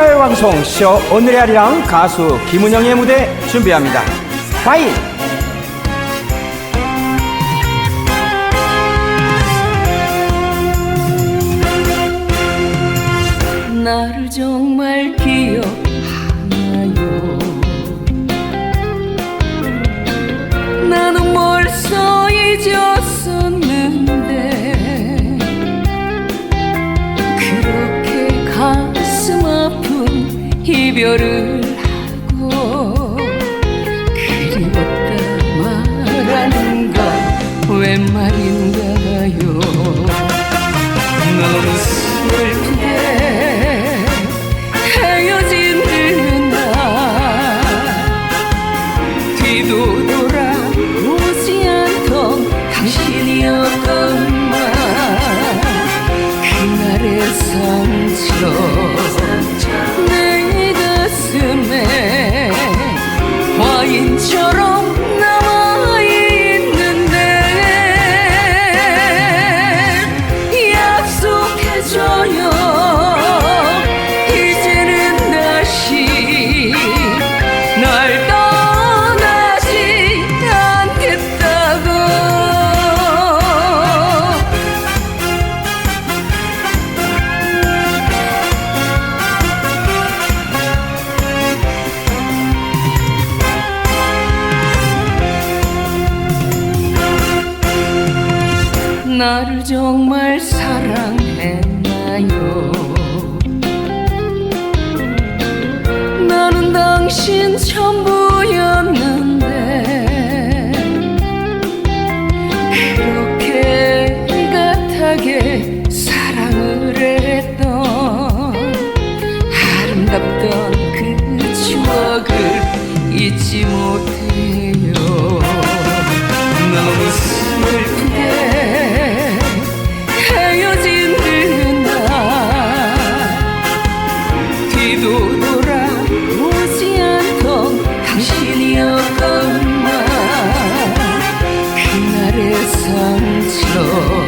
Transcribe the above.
방송 쇼 오늘의 아리랑 가수 김은영의 무대 준비합니다. 파이! 나를 정말 이별을 하고 그리웠다 말하는 건웬 말인가요? 너무 슬프게 헤어진 듯나 뒤도 돌아보지 않던 당신이었건 나를 정말 사랑했나요? 나는 당신 전부였는데 그렇게 이같하게 사랑을 했던 아름답던 그 추억을 잊지 못. it's.